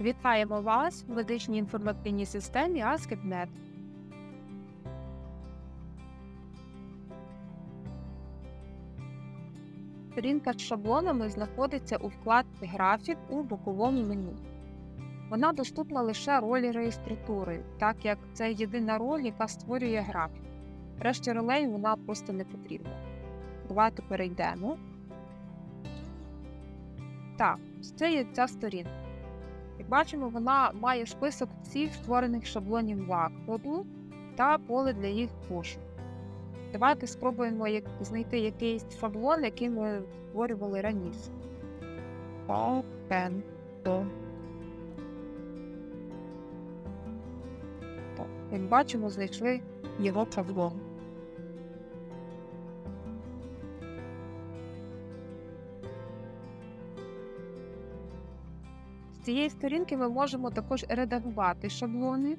Вітаємо вас в медичній інформаційній системі AskIPNet. Сторінка з шаблонами знаходиться у вкладці Графік у боковому меню. Вона доступна лише ролі реєстратури, так як це єдина роль, яка створює графік. Решті ролей вона просто не потрібна. Давайте перейдемо. Так, це є ця сторінка. Як бачимо, вона має список всіх створених шаблонів закладу та поле для їх пошуку. Давайте спробуємо як, знайти якийсь шаблон, який ми створювали раніше. Так, як бачимо, знайшли його шаблон. Цієї сторінки ми можемо також редагувати шаблони.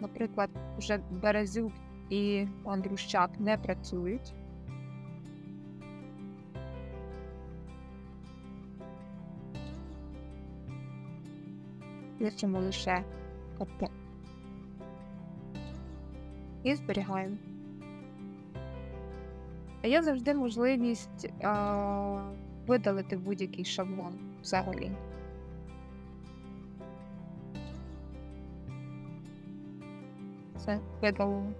Наприклад, вже Березюк і Андрющак не працюють. Лишимо лише КП. І зберігаємо. А є завжди можливість а, видалити будь-який шаблон взагалі. Це видалено.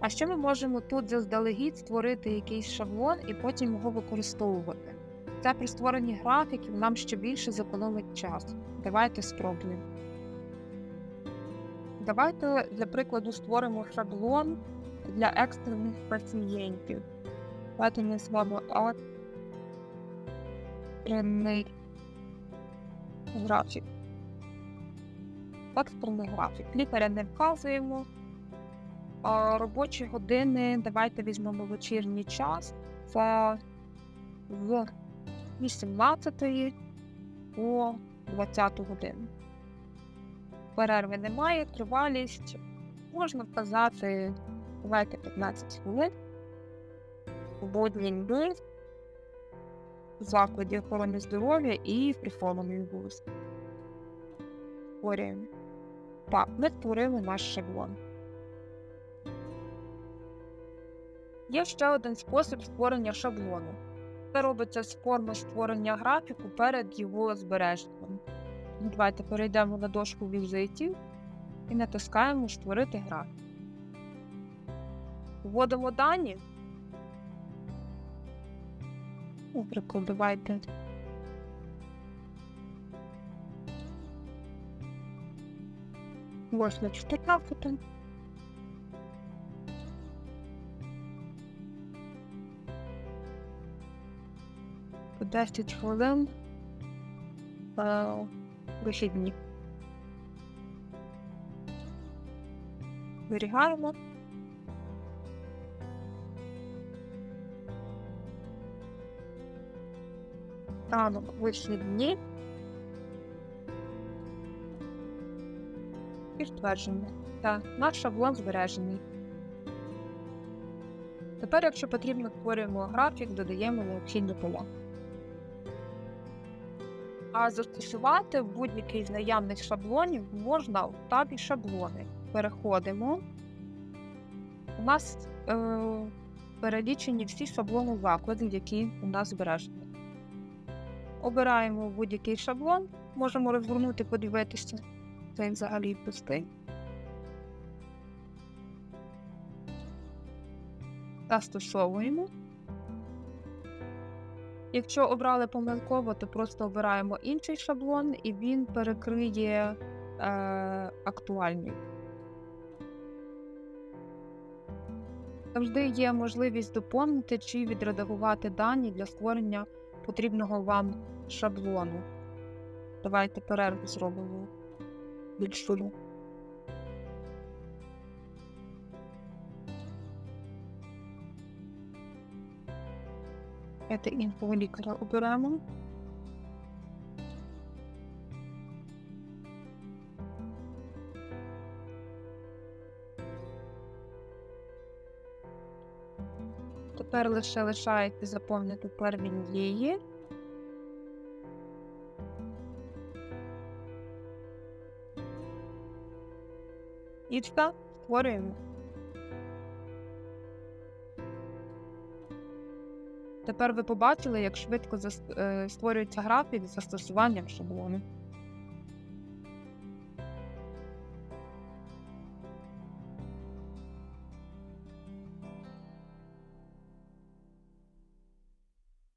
А ще ми можемо тут заздалегідь створити якийсь шаблон і потім його використовувати. Це при створенні графіків нам ще більше зекономить час. Давайте спробуємо. Давайте для прикладу створимо шаблон для екстрених пацієнтів. Давайте назвемо екстрений графік. Екстрений графік. Лікаря не вказуємо. А робочі години давайте візьмемо вечірній час. Це з 18 по 20 годину. Перерви немає, тривалість. Можна вказати, давайте 15 хвилин. Водні дні в закладі охорони здоров'я і в прихованої вулиці. Створюємо. Так, ми створили наш шаблон. Є ще один спосіб створення шаблону. Це робиться з форми створення графіку перед його збереженням. Давайте перейдемо на дошку візитів і натискаємо Створити графік. Вводимо дані. Наприклад, давайте. Ось на 14. По 10 хвилин е, вихідні. Зберігаємо. Ранок вихідні. Підтвердження. Так, наш шаблон збережений. Тепер, якщо потрібно, створюємо графік, додаємо необхідні поля. А застосувати будь-який з наявних шаблонів можна в табі шаблони. Переходимо. У нас е, перелічені всі шаблони закладів, які у нас збережені. Обираємо будь-який шаблон, можемо розгорнути, подивитися. Цей взагалі пустий. Застосовуємо. Якщо обрали помилково, то просто обираємо інший шаблон і він перекриє е, актуальний. Завжди є можливість доповнити чи відредагувати дані для створення потрібного вам шаблону. Давайте перерву зробимо більшою. Це іншого лікаря оберемо. Тепер лише лишається заповнити перві дії. І все, створюємо. Тепер ви побачили, як швидко е, створюється графік з застосуванням шаблону.